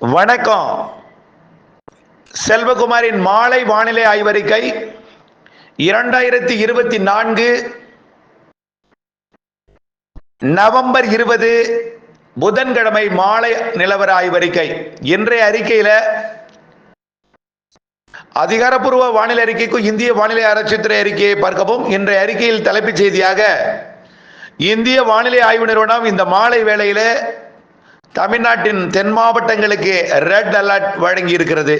வணக்கம். செல்வகுமாரின் மாலை வானிலை ஆய்வறிக்கை இரண்டாயிரத்தி இருபத்தி நான்கு நவம்பர் இருபது புதன்கிழமை மாலை நிலவர ஆய்வறிக்கை. இன்றைய அறிக்கையில அதிகாரப்பூர்வ வானிலை அறிக்கைக்கும் இந்திய வானிலை ஆராய்ச்சித்துறை அறிக்கையை பார்க்கவும். இன்றைய அறிக்கையில் தலைப்புச் செய்தியாக இந்திய வானிலை ஆய்வு நிறுவனம் இந்த மாலை வேளையில தமிழ்நாட்டின் தென் மாவட்டங்களுக்கு ரெட் அலர்ட் வழங்கி இருக்கிறது.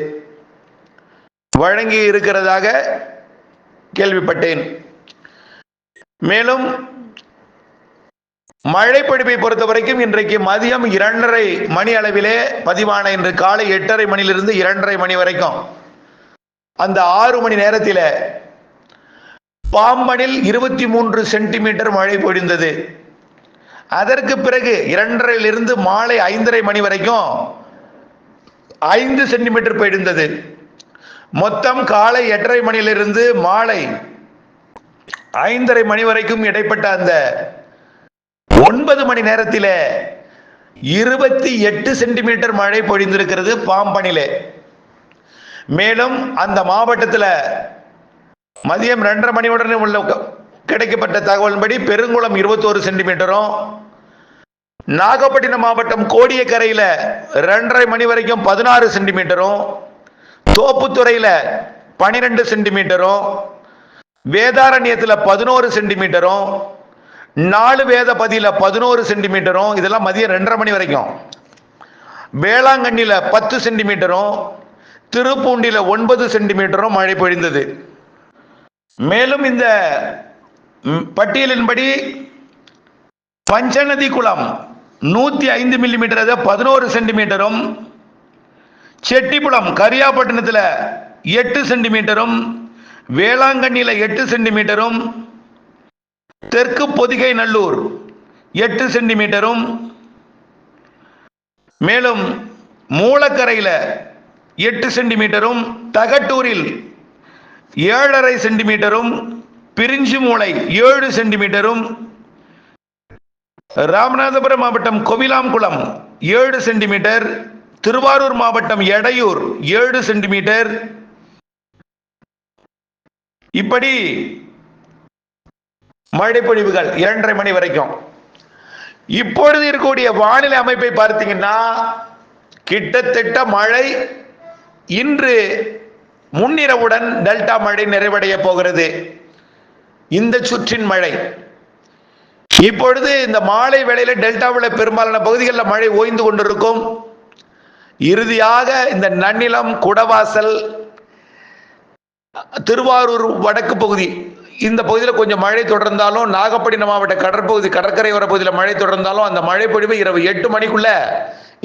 வழங்கி இருக்கிறதாக கேள்விப்பட்டேன். மேலும் மழைப்பிடிப்பை பொறுத்த வரைக்கும் இன்றைக்கு மதியம் இரண்டரை மணி அளவிலே பதிவான இன்று காலை எட்டரை மணியிலிருந்து இரண்டரை மணி வரைக்கும். அந்த ஆறு மணி நேரத்தில் பாம்பனில் இருபத்தி மூன்று சென்டிமீட்டர் மழை பொழிந்தது. அதற்கு பிறகு இரண்டரையிலிருந்து மாலை ஐந்தரை மணி வரைக்கும் ஐந்து சென்டிமீட்டர் போயிருந்தது மொத்தம் காலை எட்டரை மணியிலிருந்து மாலை ஐந்தரை மணி வரைக்கும் இடைப்பட்ட அந்த ஒன்பது மணி நேரத்தில் இருபத்தி எட்டு சென்டிமீட்டர் மழை பொழிந்திருக்கிறது பாம்பனிலே மேலும் அந்த மாவட்டத்தில் மதியம் ரெண்டரை மணியுடன் உள்ள கிடைக்கப்பட்ட தகவலின்படி பெருங்குளம் இருபத்தோரு சென்டிமீட்டரும் நாகப்பட்டினம் மாவட்டம் கோடியக்கரையில் ரெண்டரை மணி வரைக்கும் பதினாறு சென்டிமீட்டரும் தோப்புத்துறையில் பனிரெண்டு சென்டிமீட்டரும் வேதாரண்யத்தில் பதினோரு சென்டிமீட்டரும் நாலு வேத பதியில் பதினோரு சென்டிமீட்டரும் இதெல்லாம் மதியம் ரெண்டரை மணி வரைக்கும். வேளாங்கண்ணியில் பத்து சென்டிமீட்டரும் திருப்பூண்டியில் ஒன்பது சென்டிமீட்டரும் மழை பொழிந்தது. மேலும் இந்த பட்டியலின்படி பஞ்சநதி குளம் நூத்தி ஐந்து மில்லிமீட்டர் பதினோரு சென்டிமீட்டரும் செட்டிப்புலம் கரியாப்பட்டினத்தில் எட்டு சென்டிமீட்டரும் வேளாங்கண்ணியில் எட்டு சென்டிமீட்டரும் தெற்கு பொதிகை நல்லூர் எட்டு சென்டிமீட்டரும் மேலும் மூலக்கரையில் எட்டு சென்டிமீட்டரும் தகட்டூரில் ஏழரை சென்டிமீட்டரும் பிரிஞ்சு மூளை ஏழு சென்டிமீட்டரும் ராமநாதபுரம் மாவட்டம் கோவிலாம்குளம் ஏழு சென்டிமீட்டர் திருவாரூர் மாவட்டம் எடையூர் ஏழு சென்டிமீட்டர். இப்படி மழை பொழிவுகள் இரண்டரை மணி வரைக்கும். இப்பொழுது இருக்கக்கூடிய வானிலை அமைப்பை பார்த்தீங்கன்னா கிட்டத்தட்ட மழை இன்று முன்னிரவுடன் டெல்டா மழை நிறைவடைய போகிறது. இந்த சுற்றின் மழை இப்பொழுது இந்த மாலை வேளையில டெல்டாவில் பெரும்பாலான பகுதிகளில் மழை ஓய்ந்து கொண்டிருக்கும். இறுதியாக இந்த நன்னிலம் குடவாசல் திருவாரூர் வடக்கு பகுதி இந்த பகுதியில் கொஞ்சம் மழை தொடர்ந்தாலும் நாகப்பட்டினம் மாவட்ட கடற்பகுதி கடற்கரையோர பகுதியில் மழை தொடர்ந்தாலும் அந்த மழைப்பொழிவு இரவு எட்டு மணிக்குள்ள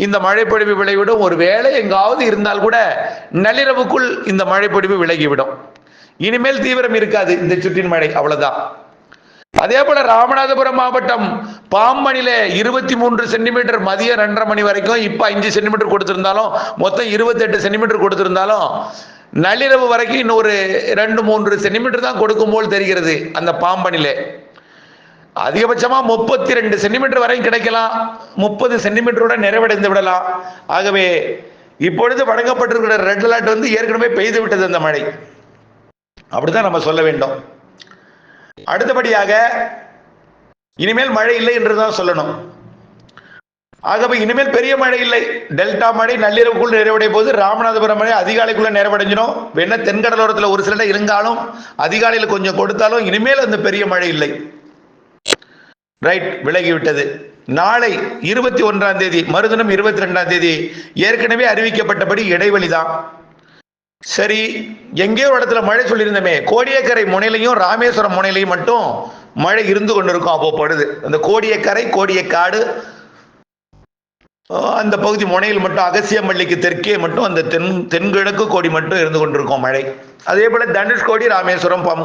இந்த மழைப்பொழிவு விளைவிடும். ஒரு வேளை எங்காவது இருந்தால் கூட நள்ளிரவுக்குள் இந்த மழைப்பொழிவு விலகிவிடும். இனிமேல் தீவிரம் இருக்காது இந்த சுற்றின் மழை அவ்வளவுதான். அதே போல ராமநாதபுரம் மாவட்டம் பாம்பனில இருபத்தி மூன்று சென்டிமீட்டர் மதியம் ரெண்டரை மணி வரைக்கும் இப்ப அஞ்சு சென்டிமீட்டர் கொடுத்திருந்தாலும் மொத்தம் இருபத்தி எட்டு சென்டிமீட்டர் கொடுத்திருந்தாலும் நள்ளிரவு வரைக்கும் இன்னொரு ரெண்டு மூன்று சென்டிமீட்டர் தான் கொடுக்கும் போல் தெரிகிறது அந்த பாம்பனிலே. அதிகபட்சமா முப்பத்தி ரெண்டு சென்டிமீட்டர் வரையும் கிடைக்கலாம். முப்பது சென்டிமீட்டரோட நிறைவடைந்து விடலாம். ஆகவே இப்பொழுது வழங்கப்பட்டிருக்கிற ரெட் அலர்ட் வந்து ஏற்கனவே பெய்து விட்டது அந்த மழை. அப்படிதான் நம்ம சொல்ல வேண்டும். அடுத்தபடியாக இனிமேல் மழை இல்லை என்று தான் சொல்லணும். ஆகவே இனிமேல் பெரிய மழை இல்லை. டெல்டா மழை நள்ளிரவுக்குள் நிறைவடைய போது ராமநாதபுரம் மழை அதிகாலைக்குள்ள நிறைவடைஞ்சிடும். வேணா தென்கடலோரத்தில் ஒரு சில இருந்தாலும் அதிகாலையில் கொஞ்சம் கொடுத்தாலும் இனிமேல் அந்த பெரிய மழை இல்லை. ரைட் விலகிவிட்டது. நாளை இருபத்தி ஒன்றாம் தேதி மறுதினம் இருபத்தி ரெண்டாம் தேதி ஏற்கனவே அறிவிக்கப்பட்டபடி இடைவெளி தான் சரி எங்கேயோ ஒரு இடத்துல மழை சொல்லியிருந்தோமே. கோடியக்கரை முனையிலையும் ராமேஸ்வரம் முனையிலையும் மட்டும் மழை இருந்து கொண்டிருக்கும் அப்போ படுது அந்த கோடியக்கரை கோடியக்காடு அந்த பகுதி முனையில் மட்டும் அகசியமல்லிக்கு தெற்கே மட்டும் அந்த தென் தென்கிழக்கு கோடி மட்டும் இருந்து கொண்டிருக்கும் மழை. அதே போல தனுஷ்கோடி ராமேஸ்வரம் பாம்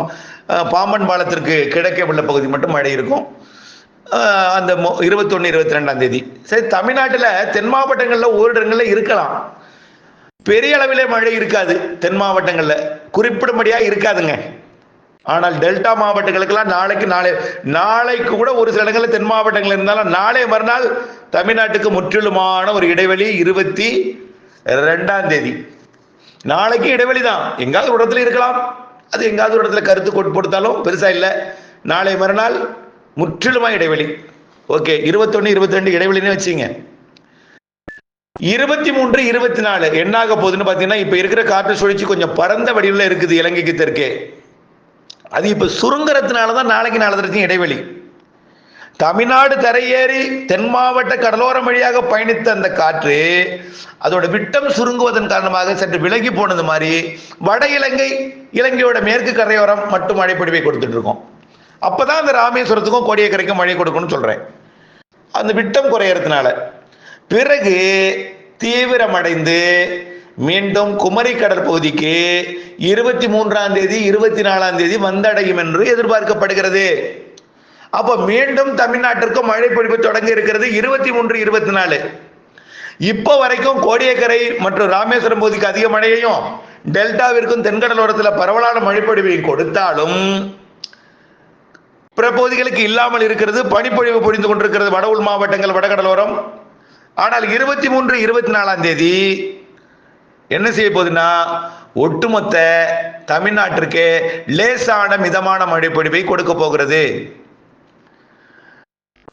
பாம்பன் பாலத்திற்கு கிழக்கே உள்ள பகுதி மட்டும் மழை இருக்கும். அந்த இருபத்தொன்னு இருபத்தி ரெண்டாம் தேதி. சரி தமிழ்நாட்டில் தென் மாவட்டங்களில் ஓரிடங்களில் இருக்கலாம். பெரிய அளவிலே மழை இருக்காது. தென் மாவட்டங்களில் குறிப்பிடும்படியாக இருக்காதுங்க. ஆனால் டெல்டா மாவட்டங்களுக்கெல்லாம் நாளைக்கு நாளை நாளைக்கு கூட ஒரு சில இடங்களில் தென் மாவட்டங்கள் இருந்தாலும் நாளை மறுநாள் தமிழ்நாட்டுக்கு முற்றிலுமான ஒரு இடைவெளி இருபத்தி ரெண்டாம் தேதி. நாளைக்கு இடைவெளி தான். எங்காவது ஒரு இடத்துல இருக்கலாம். அது எங்காவது ஒரு இடத்துல கருத்து கொண்டு கொடுத்தாலும் பெருசாக இல்லை. நாளை மறுநாள் முற்றிலுமா இடைவெளி. ஓகே இருபத்தொன்று இருபத்தி ரெண்டு இடைவெளின்னு வச்சுங்க. இருபத்தி மூன்று இருபத்தி நாலு என்ன ஆக போகுதுன்னு பார்த்தீங்கன்னா இப்போ இருக்கிற காற்று சுழற்சி கொஞ்சம் பரந்த வடிவில் இருக்குது இலங்கைக்கு தெற்கே அது இப்போ சுருங்குறதுனால தான் நாளைக்கு நாளதற்கும் இடைவெளி. தமிழ்நாடு தரையேறி தென் மாவட்ட கடலோரம் வழியாக பயணித்த அந்த காற்று அதோட விட்டம் சுருங்குவதன் காரணமாக சற்று விலகி போனது மாதிரி வட இலங்கை இலங்கையோட மேற்கு கரையோரம் மட்டும் மழைப்பொழிவை கொடுத்துட்டு இருக்கோம். அப்பதான் அந்த ராமேஸ்வரத்துக்கும் கோடியக்கரைக்கும் மழை கொடுக்கணும்னு சொல்றேன். அந்த விட்டம் குறையறதுனால. பிறகு தீவிரமடைந்து மீண்டும் குமரி கடற்பகுதிக்கு இருபத்தி மூன்றாம் தேதி இருபத்தி நாலாம் தேதி வந்தடையும் என்று எதிர்பார்க்கப்படுகிறது. அப்ப மீண்டும் தமிழ்நாட்டிற்கும் மழை பொழிவு தொடங்க இருக்கிறது இருபத்தி மூன்று இருபத்தி நாலு. இப்போ வரைக்கும் கோடியக்கரை மற்றும் ராமேஸ்வரம் பகுதிக்கு அதிக மழையையும் டெல்டாவிற்கும் தென்கடலோரத்தில் பரவலான மழைப்பொழிவையும் கொடுத்தாலும் பிற பகுதிகளுக்கு இல்லாமல் இருக்கிறது பனிப்பொழிவு பொழிந்து கொண்டிருக்கிறது வட உள் மாவட்டங்கள் வடகடலோரம் ஆனால் இருபத்தி மூன்று இருபத்தி நாலாம் தேதி என்ன செய்ய போகுதுன்னா ஒட்டுமொத்த தமிழ்நாட்டிற்கு லேசான மிதமான மழைப்பொழிவை கொடுக்க போகிறது.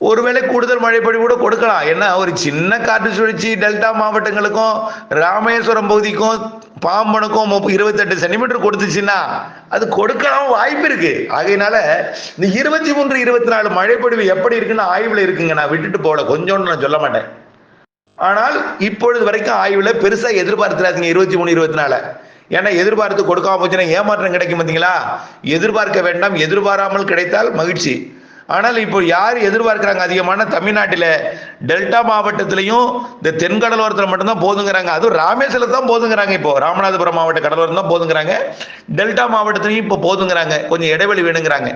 ஒருவேளை கூடுதல் மழைப்பொழிவு கூட கொடுக்கலாம். ஏன்னா ஒரு சின்ன காற்று சுழற்சி டெல்டா மாவட்டங்களுக்கும் ராமேஸ்வரம் பகுதிக்கும் பாம்பனுக்கும் இருபத்தெட்டு சென்டிமீட்டர் கொடுத்துச்சுன்னா அது கொடுக்கலாம் வாய்ப்பு இருக்கு. ஆகையினால இந்த இருபத்தி மூன்று இருபத்தி நாலு மழைப்பொழிவு எப்படி இருக்குன்னு ஆய்வுல இருக்குங்க. நான் விட்டுட்டு போகல. கொஞ்சோன்னு நான் சொல்ல மாட்டேன். ஆனால் இப்பொழுது வரைக்கும் ஆய்வுல பெருசா எதிர்பார்த்துறாதீங்க இருபத்தி மூணு இருபத்தி நாலு. ஏன்னா எதிர்பார்த்து கொடுக்காம போச்சுன்னா ஏமாற்றம் கிடைக்கும் பார்த்தீங்களா எதிர்பார்க்க வேண்டாம் எதிர்பாராமல் கிடைத்தால் மகிழ்ச்சி. ஆனால் இப்போ யார் எதிர்பார்க்கிறாங்க அதிகமான? தமிழ்நாட்டில் டெல்டா மாவட்டத்திலையும் இந்த தென்கடலோரத்தில் மட்டும்தான் போதுங்கிறாங்க. அதுவும் ராமேஸ்வரத்தில் தான் போதுங்கிறாங்க இப்போ. ராமநாதபுரம் மாவட்ட கடலோரம் தான் போதுங்கிறாங்க. டெல்டா மாவட்டத்திலையும் இப்போ போதுங்கிறாங்க. கொஞ்சம் இடைவெளி வேணுங்கிறாங்க.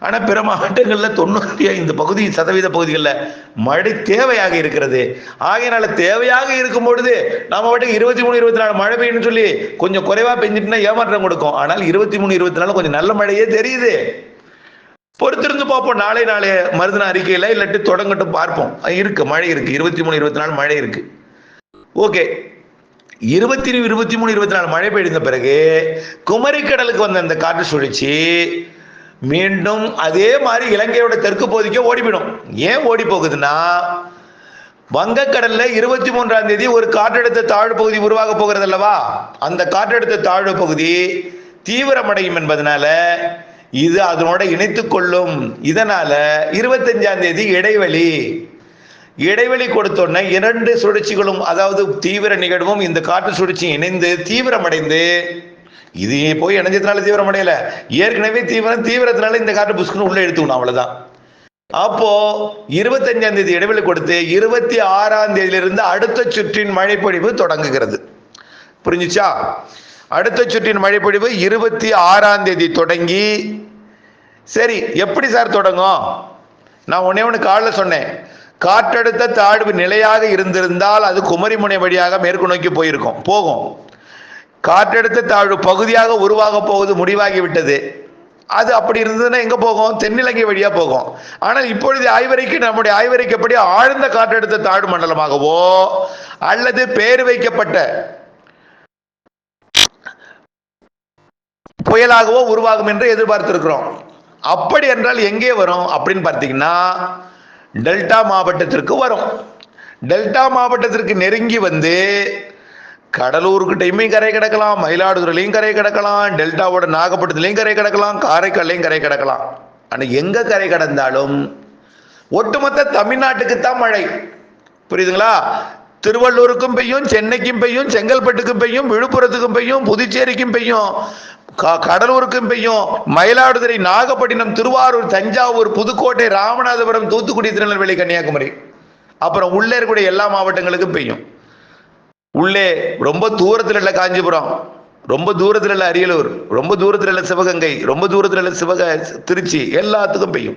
ஆனால் பிற மாவட்டங்களில் தொண்ணூற்றி ஐந்து பகுதி சதவீத பகுதிகளில் மழை தேவையாக இருக்கிறது. ஆகையினால தேவையாக இருக்கும் பொழுது நம்ம பாட்டுக்கு இருபத்தி மூணு இருபத்தி நாலு மழை பெய்யணும்னு சொல்லி கொஞ்சம் குறைவா பெஞ்சிட்டுனா ஏமாற்றம் கொடுக்கும். ஆனால் இருபத்தி மூணு இருபத்தி நாலு கொஞ்சம் நல்ல மழையே தெரியுது. பொறுத்திருந்து பார்ப்போம். நாளை நாளைய மருதின அறிக்கையில் இல்லாட்டி தொடங்கட்டும் பார்ப்போம். இருக்கு மழை இருக்கு. இருபத்தி மூணு இருபத்தி நாலு மழை இருக்கு. ஓகே. இருபத்தி இருபத்தி மூணு இருபத்தி நாலு மழை பெய்த பிறகு குமரிக்கடலுக்கு வந்த அந்த காற்று சுழற்சி மீண்டும் அதே மாதிரி இலங்கையோட தெற்கு பகுதிக்கே ஓடிவிடும் ஏன் ஓடி போகுதுன்னா வங்கக்கடல்ல இருபத்தி மூன்றாம் தேதி ஒரு காற்றழுத்த தாழ்வு பகுதி உருவாக போகிறது அல்லவா அந்த காற்றழுத்த தாழ்வு பகுதி தீவிரமடையும் என்பதனால இது அதனோட இணைத்து கொள்ளும். இதனால இருபத்தஞ்சாம் தேதி இடைவெளி. இடைவெளி கொடுத்தோன்னே இரண்டு சுழற்சிகளும் அதாவது தீவிர நிகழ்வும் இந்த காற்று சுழற்சி இணைந்து தீவிரமடைந்து இது போய் இணைஞ்சதுனால தீவிரம் அடையல? ஏற்கனவே தீவிரம் தீவிரத்தினால இந்த காற்று புஷ்குன்னு உள்ள எடுத்துக்கணும் அவ்வளவுதான். அப்போ இருபத்தஞ்சாம் தேதி இடைவெளி கொடுத்து இருபத்தி ஆறாம் தேதியிலிருந்து அடுத்த சுற்றின் மழைப்பொழிவு தொடங்குகிறது. புரிஞ்சுச்சா? அடுத்த சுற்றின் மழைப்பொழிவு இருபத்தி ஆறாம் தேதி தொடங்கி சரி எப்படி சார் தொடங்கும்? நான் ஒன்னே ஒன்று காலில் சொன்னேன். காற்றழுத்த தாழ்வு நிலையாக இருந்திருந்தால் அது குமரிமுனை வழியாக மேற்கு நோக்கி போயிருக்கும் போகும். காற்றழுத்த தாழ்வு பகுதியாக உருவாக போவது முடிவாகிவிட்டது. அது அப்படி இருந்ததுன்னா எங்க போகும்? தென்னிலங்கை வழியா போகும். ஆனால் இப்பொழுது ஆய்வறைக்கு நம்முடைய ஆய்வறைக்கப்படி ஆழ்ந்த காற்றழுத்த தாழ்வு மண்டலமாகவோ அல்லது பேர் வைக்கப்பட்ட புயலாகவோ உருவாகும் என்று எதிர்பார்த்திருக்கிறோம். அப்படி என்றால் எங்கே வரும் அப்படின்னு பார்த்தீங்கன்னா டெல்டா மாவட்டத்திற்கு வரும். டெல்டா மாவட்டத்திற்கு நெருங்கி வந்து கடலூர்கிட்டையுமே கரை கிடக்கலாம் மயிலாடுதுறையிலையும் கரை கிடக்கலாம் டெல்டாவோட நாகப்பட்டினத்துலையும் கரை கிடக்கலாம் காரைக்கால்லையும் கரை கிடக்கலாம். ஆனால் எங்க கரை கடந்தாலும் ஒட்டுமொத்த தமிழ்நாட்டுக்கு தான் மழை. புரியுதுங்களா? திருவள்ளூருக்கும் பெய்யும் சென்னைக்கும் பெய்யும் செங்கல்பட்டுக்கும் பெய்யும் விழுப்புரத்துக்கும் பெய்யும் புதுச்சேரிக்கும் பெய்யும் க- கடலூருக்கும் பெய்யும் மயிலாடுதுறை நாகப்பட்டினம் திருவாரூர் தஞ்சாவூர் புதுக்கோட்டை ராமநாதபுரம் தூத்துக்குடி திருநெல்வேலி கன்னியாகுமரி. அப்புறம் உள்ளே இருக்கக்கூடிய எல்லா மாவட்டங்களுக்கும் பெய்யும். உள்ளே ரொம்ப தூரத்தில் இல்லை காஞ்சிபுரம் ரொம்ப தூரத்தில் இல்லை அரியலூர் ரொம்ப தூரத்தில் இல்லை சிவகங்கை ரொம்ப தூரத்தில் இல்லை சிவக திருச்சி எல்லாத்துக்கும் பெய்யும்.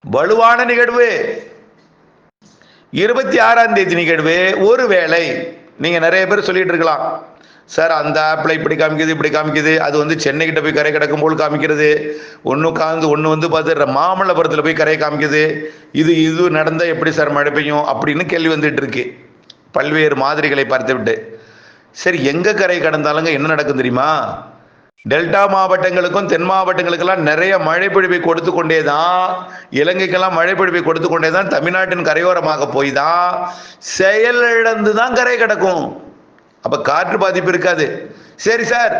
வலுவான நிகழ்வு. இருபத்தி ஆறாம் தேதி நிகழ்வு. ஒருவேளை நீங்க நிறைய பேர் சொல்லிட்டு இருக்கலாம். சார் அந்த ஆப்பில் இப்படி காமிக்குது இப்படி காமிக்குது. அது வந்து சென்னை கிட்ட போய் கரை கிடக்கும் போல் காமிக்கிறது. ஒன்று காந்து ஒன்று வந்து பார்த்து மாமல்லபுரத்தில் போய் கரையை காமிக்குது. இது இது நடந்தால் எப்படி சார் மழை பெய்யும்? அப்படின்னு கேள்வி வந்துட்டு இருக்கு. பல்வேறு மாதிரிகளை பார்த்துவிட்டு சரி எங்கே கரை கடந்தாலுங்க என்ன நடக்கும் தெரியுமா? டெல்டா மாவட்டங்களுக்கும் தென் மாவட்டங்களுக்கெல்லாம் நிறைய மழை பொழிவை கொடுத்து கொண்டே தான் இலங்கைக்கெல்லாம் மழை பொழிவை கொடுத்து கொண்டே தான் தமிழ்நாட்டின் கரையோரமாக போய் தான் செயலிழந்து தான் கரை கிடக்கும். அப்போ காற்று பாதிப்பு இருக்காது. சரி சார்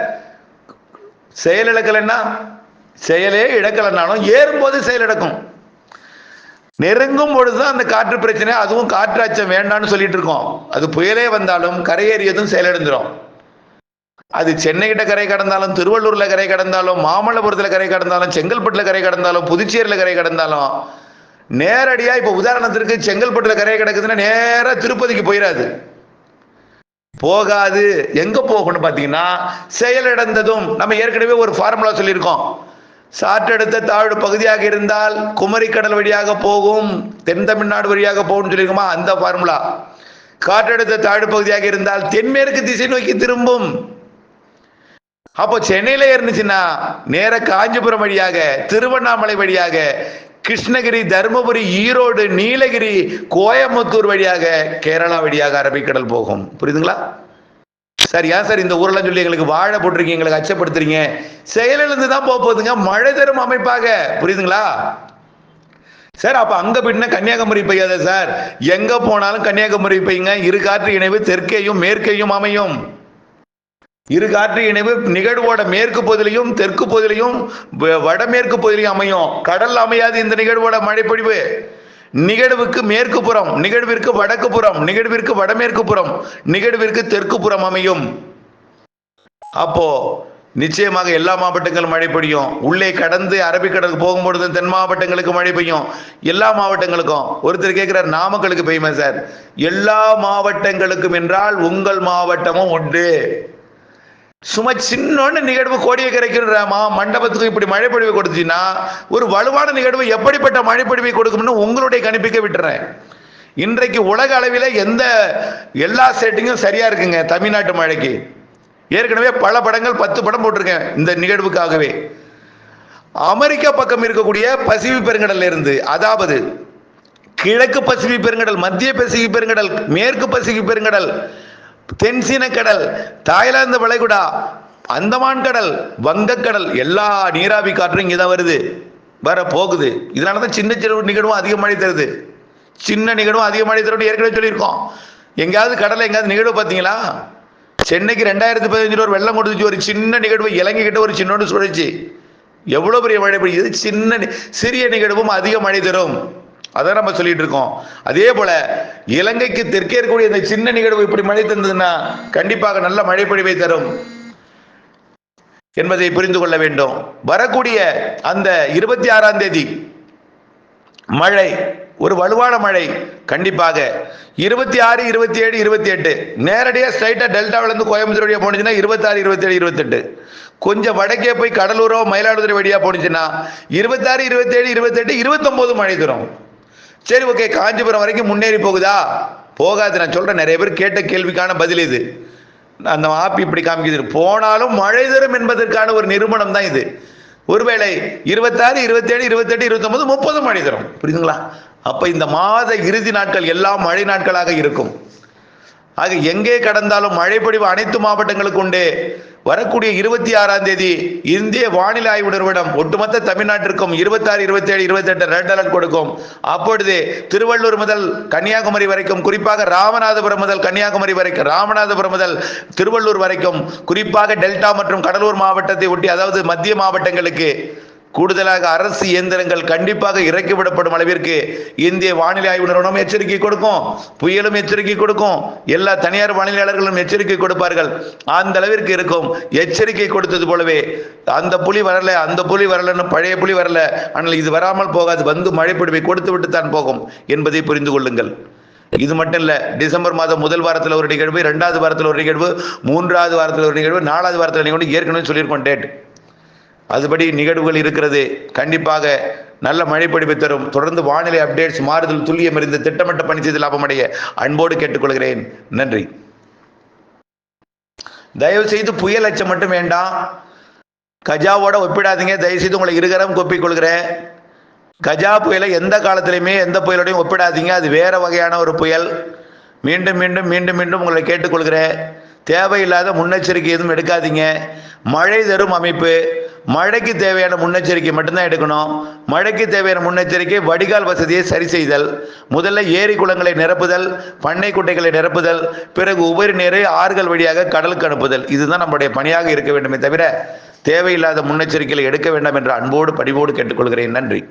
செயல் இழக்கலைன்னா செயலே இழக்கலைன்னாலும் ஏறும்போது செயல் இழக்கும். நெருங்கும் பொழுதுதான் அந்த காற்று பிரச்சனை அதுவும் காற்று அச்சம் வேண்டாம்னு சொல்லிட்டு இருக்கோம். அது புயலே வந்தாலும் கரையேறியதும் செயலிழந்துரும் அது சென்னைகிட்ட கரை கடந்தாலும் திருவள்ளூர்ல கரை கடந்தாலும் மாமல்லபுரத்துல கரை கடந்தாலும் செங்கல்பட்டுல கரை கடந்தாலும் புதுச்சேரியில கரை கடந்தாலும் நேரடியா இப்ப உதாரணத்திற்கு செங்கல்பட்டுல கரை கிடக்குதுன்னா நேரா திருப்பதிக்கு போயிடாது போகாது. எங்க போகணும்னு பாத்தீங்கன்னா செயலிழந்ததும் நம்ம ஏற்கனவே ஒரு ஃபார்முலா சொல்லியிருக்கோம். சாற்றெடுத்த தாழ்வு பகுதியாக இருந்தால் குமரிக்கடல் வழியாக போகும் தென் தமிழ்நாடு வழியாக போகும் சொல்லியிருக்கோமா? அந்த ஃபார்முலா காற்றெடுத்த தாழ்வு பகுதியாக இருந்தால் தென்மேற்கு திசை நோக்கி திரும்பும். அப்போ சென்னையில இருந்துச்சுன்னா நேர காஞ்சிபுரம் வழியாக திருவண்ணாமலை வழியாக கிருஷ்ணகிரி தருமபுரி ஈரோடு நீலகிரி கோயம்புத்தூர் வழியாக கேரளா வழியாக அரபிக்கடல் போகும். புரியுதுங்களா? சார் ஏன் சார் இந்த ஊரெல்லாம் சொல்லி எங்களுக்கு வாழை போட்டிருக்கீங்க எங்களுக்கு அச்சப்படுத்துறீங்க? செயலிழந்து தான் போக போகுதுங்க. மழை தரும் அமைப்பாக. புரியுதுங்களா? சார் அப்ப அங்க போயிட்டுனா கன்னியாகுமரி பெய்யாத சார். எங்க போனாலும் கன்னியாகுமரி பெய்யுங்க. இரு காற்று இணைவு தெற்கேயும் மேற்கேயும் அமையும். இரு காற்று இணைவு நிகழ்வோட மேற்கு பகுதியிலையும் தெற்கு பகுதியிலையும் வ- வடமேற்கு பகுதியிலையும் அமையும். கடல் அமையாது இந்த நிகழ்வோட மழைப்பொழிவு. நிகழ்வுக்கு மேற்கு புறம் நிகழ்விற்கு வடக்கு புறம் நிகழ்விற்கு வடமேற்கு புறம் நிகழ்விற்கு தெற்கு புறம் அமையும். அப்போ நிச்சயமாக எல்லா மாவட்டங்களும் மழை பெய்யும். உள்ளே கடந்து அரபிக்கடலுக்கு போகும்பொழுது தென் மாவட்டங்களுக்கு மழை பெய்யும். எல்லா மாவட்டங்களுக்கும். ஒருத்தர் கேட்கிறார் நாமக்கலுக்கு பெய்யுமா சார்? எல்லா மாவட்டங்களுக்கும் என்றால் உங்கள் மாவட்டமும் உண்டு சும்மா சின்னொன்னு நிகழ்வு கோடியை கரைக்கிறாமா மண்டபத்துக்கு இப்படி மழைப்பொழிவை கொடுத்துச்சுன்னா ஒரு வலுவான நிகழ்வு எப்படிப்பட்ட மழைப்பொழிவை கொடுக்கும்னு உங்களுடைய கணிப்பிக்க விட்டுறேன். இன்றைக்கு உலக அளவில் எந்த எல்லா செட்டிங்கும் சரியா இருக்குங்க தமிழ்நாட்டு மழைக்கு. ஏற்கனவே பல படங்கள் பத்து படம் போட்டிருக்கேன் இந்த நிகழ்வுக்காகவே. அமெரிக்கா பக்கம் இருக்கக்கூடிய பசிபிக் பெருங்கடல்ல இருந்து அதாவது கிழக்கு பசிபிக் பெருங்கடல் மத்திய பசிபிக் பெருங்கடல் மேற்கு பசிபிக் பெருங்கடல் தென்சீன கடல் தாய்லாந்து வளைகுடா அந்தமான் கடல் வங்கக்கடல் எல்லா நீராவி காற்றும் இங்கே தான் வருது. வர போகுது இதனால தான் சின்ன சின்ன நிகழ்வும் அதிக மழை தருது. சின்ன நிகழ்வும் அதிக மழை தரும்னு ஏற்கனவே சொல்லியிருக்கோம். எங்கேயாவது கடலை எங்கேயாவது நிகழ்வு பார்த்தீங்களா? சென்னைக்கு ரெண்டாயிரத்தி பதினஞ்சில் ஒரு வெள்ளம் கொடுத்துச்சு. ஒரு சின்ன நிகழ்வு இலங்கைக்கிட்ட ஒரு சின்னோடு சுழற்சி எவ்வளோ பெரிய மழை பெய்யுது? சின்ன சிறிய நிகழ்வும் அதிக மழை தரும். அதான் நம்ம சொல்லிட்டு இருக்கோம். அதே போல இலங்கைக்கு தெற்கே இருக்கக்கூடிய இந்த சின்ன நிகழ்வு இப்படி மழை தந்ததுன்னா கண்டிப்பாக நல்ல மழை பொழிவை தரும் என்பதை புரிந்து கொள்ள வேண்டும். வரக்கூடிய அந்த இருபத்தி ஆறாம் தேதி மழை ஒரு வலுவான மழை கண்டிப்பாக. இருபத்தி ஆறு இருபத்தி ஏழு இருபத்தி எட்டு நேரடியாக ஸ்ட்ரைட்டாக டெல்டாவில இருந்து கோயம்புத்தூர் வழியாக போனுச்சுன்னா இருபத்தாறு இருபத்தேழு இருபத்தெட்டு கொஞ்சம் வடக்கே போய் கடலூரோ மயிலாடுதுறை வழியா போனுச்சுன்னா இருபத்தாறு இருபத்தேழு இருபத்தெட்டு இருபத்தொம்போது மழை தரும். சரி ஓகே காஞ்சிபுரம் வரைக்கும் முன்னேறி போகுதா? போகாது நான் சொல்கிறேன் நிறைய பேர் கேட்ட கேள்விக்கான பதில் இது. அந்த ஆப்பி இப்படி காமிக்குது. போனாலும் மழை தரும் என்பதற்கான ஒரு நிறுவனம் தான் இது. ஒருவேளை இருபத்தாறு இருபத்தேழு இருபத்தெட்டு இருபத்தொன்பது முப்பது மழை தரும். புரியுதுங்களா? அப்போ இந்த மாத இறுதி நாட்கள் எல்லாம் மழை நாட்களாக இருக்கும். ஆக எங்கே கடந்தாலும் மழைப்பொழிவு அனைத்து மாவட்டங்களுக்கு உண்டு. வரக்கூடிய இருபத்தி ஆறாம் தேதி இந்திய வானிலை ஆய்வு நிறுவனம் ஒட்டுமொத்த தமிழ்நாட்டிற்கும் இருபத்தாறு இருபத்தேழு இருபத்தெட்டு ரெட் அலர்ட் கொடுக்கும். அப்பொழுது திருவள்ளூர் முதல் கன்னியாகுமரி வரைக்கும் குறிப்பாக ராமநாதபுரம் முதல் கன்னியாகுமரி வரைக்கும் ராமநாதபுரம் முதல் திருவள்ளூர் வரைக்கும் குறிப்பாக டெல்டா மற்றும் கடலூர் மாவட்டத்தை ஒட்டி அதாவது மத்திய மாவட்டங்களுக்கு கூடுதலாக அரசு இயந்திரங்கள் கண்டிப்பாக இறக்கிவிடப்படும் அளவிற்கு இந்திய வானிலை ஆய்வு நிறுவனம் எச்சரிக்கை கொடுக்கும் புயலும் எச்சரிக்கை கொடுக்கும் எல்லா தனியார் வானிலையாளர்களும் எச்சரிக்கை கொடுப்பார்கள். அந்த அளவிற்கு இருக்கும் எச்சரிக்கை கொடுத்தது போலவே அந்த புலி வரல அந்த புலி வரலன்னு பழைய புலி வரல ஆனால் இது வராமல் போகாது வந்து மழைப்பிடிவை கொடுத்து விட்டு தான் போகும் என்பதை புரிந்து கொள்ளுங்கள். இது மட்டும் இல்ல டிசம்பர் மாதம் முதல் வாரத்தில் ஒரு நிகழ்வு இரண்டாவது வாரத்தில் ஒரு நிகழ்வு மூன்றாவது வாரத்தில் ஒரு நிகழ்வு நாலாவது வாரத்தில் நிகழ்வு ஏற்கனவே சொல்லியிருக்கோம் டேட் அதுபடி நிகழ்வுகள் இருக்கிறது. கண்டிப்பாக நல்ல மழை தரும். தொடர்ந்து வானிலை அப்டேட்ஸ் மாறுதல் துல்லியம் இருந்து திட்டமிட்ட பணி செய்து லாபமடைய அன்போடு கேட்டுக்கொள்கிறேன். நன்றி. தயவு செய்து புயல் அச்சம் மட்டும் வேண்டாம். கஜாவோட ஒப்பிடாதீங்க. தயவு செய்து உங்களை இருகரம் கொப்பிக் கொள்கிறேன் கஜா புயலை எந்த காலத்திலையுமே எந்த புயலோடையும் ஒப்பிடாதீங்க. அது வேற வகையான ஒரு புயல். மீண்டும் மீண்டும் மீண்டும் மீண்டும் உங்களை கேட்டுக்கொள்கிறேன். தேவையில்லாத முன்னெச்சரிக்கை எதுவும் எடுக்காதீங்க. மழை தரும் அமைப்பு. மழைக்கு தேவையான முன்னெச்சரிக்கை மட்டும்தான் எடுக்கணும். மழைக்கு தேவையான முன்னெச்சரிக்கை வடிகால் வசதியை சரி செய்தல் முதல்ல ஏரி குளங்களை நிரப்புதல் பண்ணை குட்டைகளை நிரப்புதல் பிறகு உபரி நீரை ஆறுகள் வழியாக கடலுக்கு அனுப்புதல். இதுதான் நம்முடைய பணியாக இருக்க வேண்டுமே தவிர தேவையில்லாத முன்னெச்சரிக்கைகளை எடுக்க வேண்டாம் என்ற அன்போடு படிவோடு கேட்டுக்கொள்கிறேன். நன்றி.